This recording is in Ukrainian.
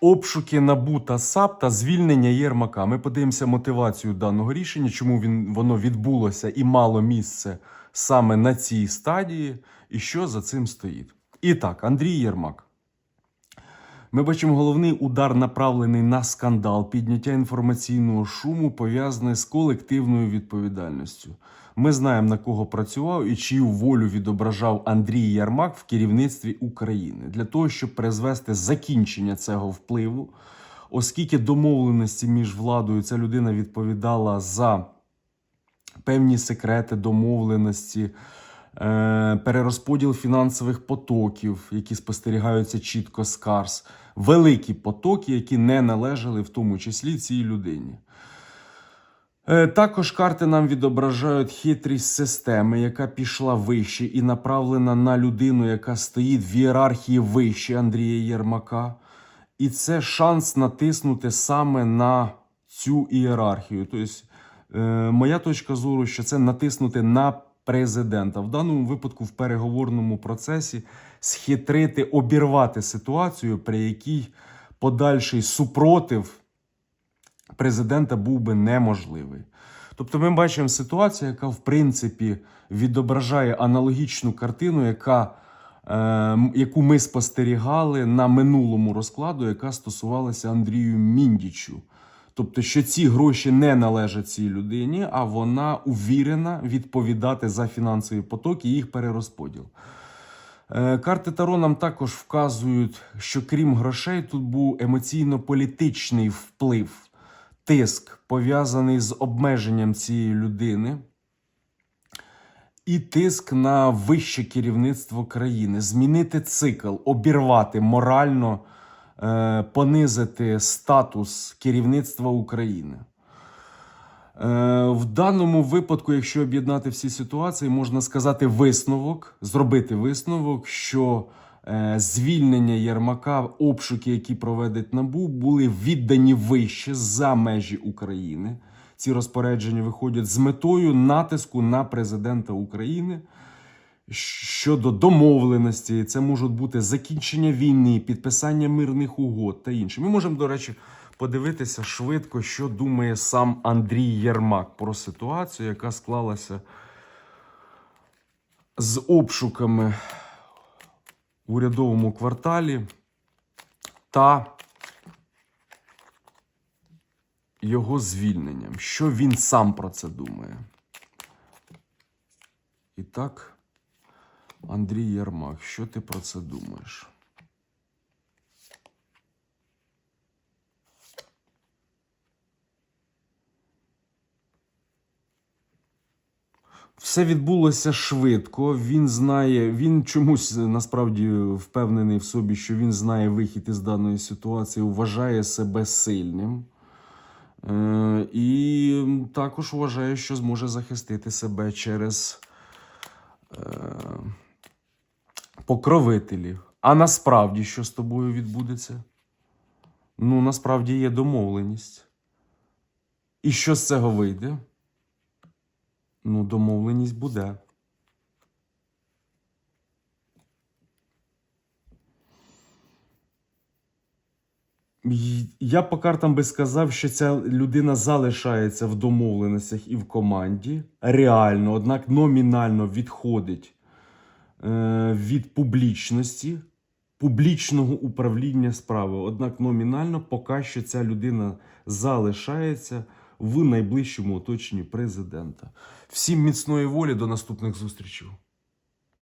обшуки НАБУ та САП та звільнення Єрмака. Ми подивимося мотивацію даного рішення, чому він, воно відбулося і мало місце саме на цій стадії, і що за цим стоїть. І так, Андрій Єрмак. Ми бачимо головний удар направлений на скандал, підняття інформаційного шуму, пов'язаний з колективною відповідальністю. Ми знаємо, на кого працював і чию волю відображав Андрій Ярмак в керівництві України для того, щоб призвести закінчення цього впливу, оскільки домовленості між владою ця людина відповідала за певні секрети домовленості, перерозподіл фінансових потоків, які спостерігаються чітко з КАРС, великі потоки, які не належали в тому числі цій людині. Е, Також карти нам відображають хитрість системи, яка пішла вище і направлена на людину, яка стоїть в ієрархії вище Андрія Єрмака. І це шанс натиснути саме на цю ієрархію. Тобто, е, моя точка зору, що це натиснути на президента. В даному випадку, в переговорному процесі, схитрити, обірвати ситуацію, при якій подальший супротив президента був би неможливий. Тобто ми бачимо ситуацію, яка в принципі відображає аналогічну картину, яка, е, яку ми спостерігали на минулому розкладу, яка стосувалася Андрію Міндічу. Тобто, що ці гроші не належать цій людині, а вона увірена відповідати за фінансові потоки і їх перерозподіл. Е, Карти Таро нам також вказують, що крім грошей, тут був емоційно-політичний вплив, тиск, пов'язаний з обмеженням цієї людини, і тиск на вище керівництво країни, змінити цикл, обірвати морально, е, понизити статус керівництва України. Е, В даному випадку, якщо об'єднати всі ситуації, можна сказати висновок, зробити висновок, що е, звільнення Єрмака, обшуки, які проведить НАБУ, були віддані вище за межі України. Ці розпорядження виходять з метою натиску на президента України щодо домовленості. Це можуть бути закінчення війни, підписання мирних угод та інше. Ми можемо, до речі, подивитися швидко, що думає сам Андрій Єрмак про ситуацію, яка склалася з обшуками в урядовому кварталі та його звільненням. Що він сам про це думає? І так, Андрій Єрмак, що ти про це думаєш? Все відбулося швидко. Він знає, він чомусь е, насправді впевнений в собі, що він знає вихід із даної ситуації, вважає себе сильним. Е, і також вважає, що зможе захистити себе через е, покровителів. А насправді, що з тобою відбудеться? Ну, насправді є домовленість. І що з цього вийде? Ну, домовленість буде. Я по картам би сказав, що ця людина залишається в домовленостях і в команді. Реально, однак номінально відходить від публічності, публічного управління справи. Однак номінально поки що ця людина залишається в найближчому оточенні президента. Всім міцної волі, до наступних зустрічей.